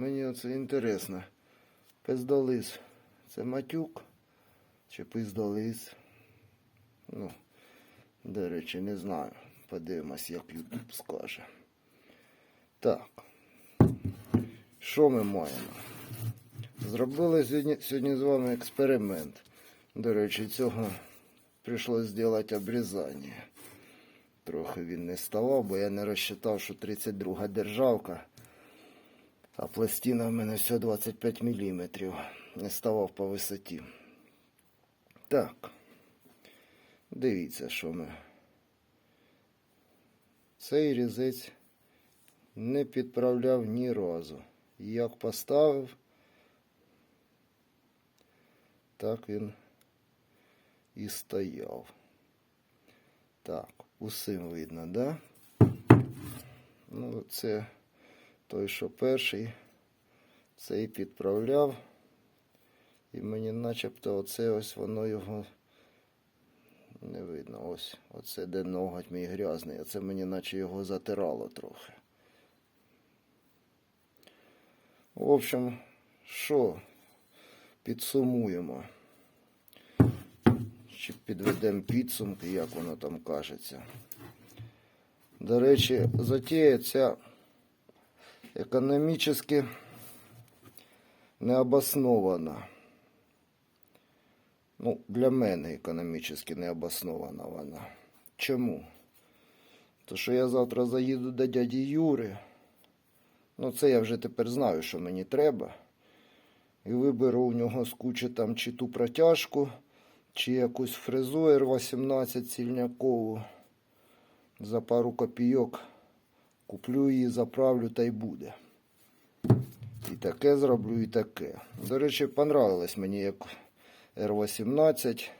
Мені оце інтересно. Пиздолис. Це матюк чи пиздолис? Ну, до речі, не знаю. Подивимось, як Ютуб скаже. Так. Що ми маємо? Зробили сьогодні, сьогодні з вами експеримент. До речі, цього прийшлось зробити обрізання. Трохи він не ставав, бо я не розчитав, що 32 державка, а пластина в мене всього 25 мм. Не ставав по висоті. Так. Дивіться, що ми. Цей різець не підправляв ні разу. Як поставив, так він і стояв. Так, усім видно, да? Ну, це той, що перший, цей підправляв. І мені начебто оце ось воно його не видно. Ось, оце де ноготь мій грязний, а це мені наче його затирало трохи. В общем, що підсумуємо? Чи підведемо підсумки, як воно там кажеться. До речі, затея ця економічно необоснована. Ну, для мене економічно необоснована вона. Чому? То що я завтра заїду до дяді Юри. Ну, це я вже тепер знаю, що мені треба. І виберу у нього з кучі там чи ту протяжку, чи якусь фрезу R18 сільнякову. За пару копійок куплю її, заправлю та й буде. І таке зроблю, і таке. До речі, понравилось мені як R18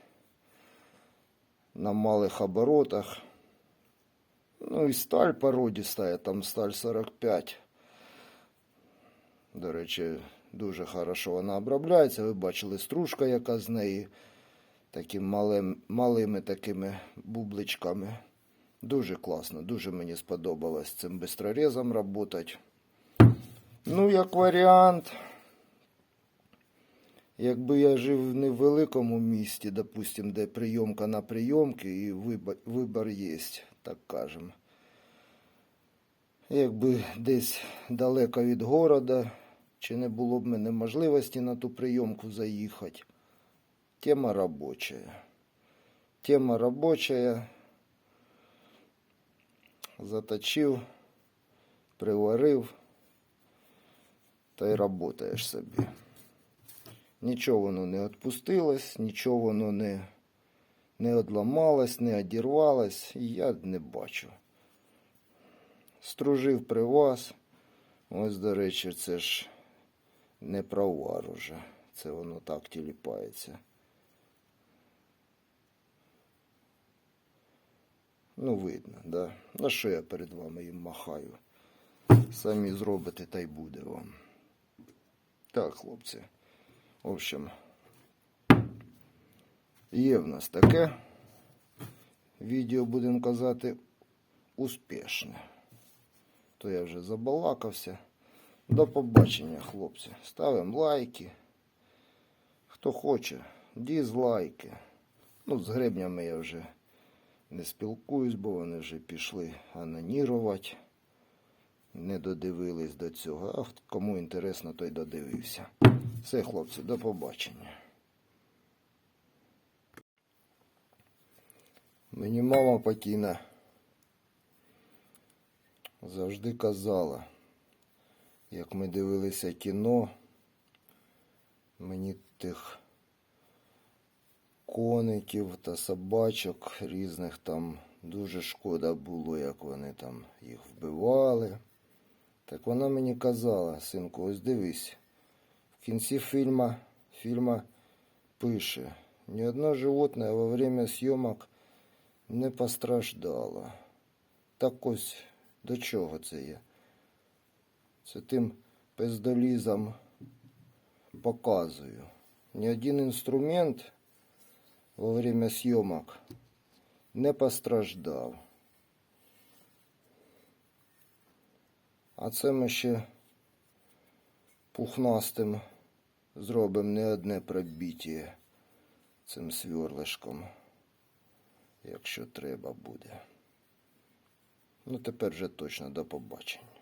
на малих оборотах. Ну і сталь породістая, там сталь 45. До речі, дуже хорошо вона обробляється. Ви бачили стружка, яка з неї таким малим, малими такими бубличками. Дуже класно, дуже мені сподобалось цим бистрорезом працювати. Ну, як варіант, якби я жив в великому місті, допустим, де прийомка на прийомки і вибор, вибор є, так кажемо. Якби десь далеко від города, чи не було б мене можливості на ту прийомку заїхати. Тема робочая. Тема робочая. Заточив, приварив та й работаєш собі. Нічого воно не відпустилось, нічого воно не, не одламалось, не одірвалось, і я не бачу. Стружив при вас. Ось, до речі, це ж не провар уже. Це воно так тіліпається. Ну, видно, да. На що я перед вами їм махаю? Самі зробите та й буде вам. Так, хлопці. В общем, є в нас таке. Відео, будемо казати, успішне. То я вже забалакався. До побачення, хлопці. Ставимо лайки. Хто хоче, дізлайки. Ну, з гребнями я вже не спілкуюсь, бо вони вже пішли анонірувати. Не додивились до цього. А кому інтересно, той додивився. Все, хлопці, до побачення. Мені мама покійна завжди казала, як ми дивилися кіно, мені тих коників та собачок різних там дуже шкода було, як вони там їх вбивали. Так вона мені казала, синку, ось дивись, в кінці фільма, фільма пише, ні одне животне во время зйомок не постраждало. Так ось до чого це є? Це тим пездолізом показую. Ні один інструмент во время зйомок не постраждав. А це ми ще пухнастим зробимо не одне пробіття цим свірлишком, якщо треба буде. Ну, тепер вже точно до побачення.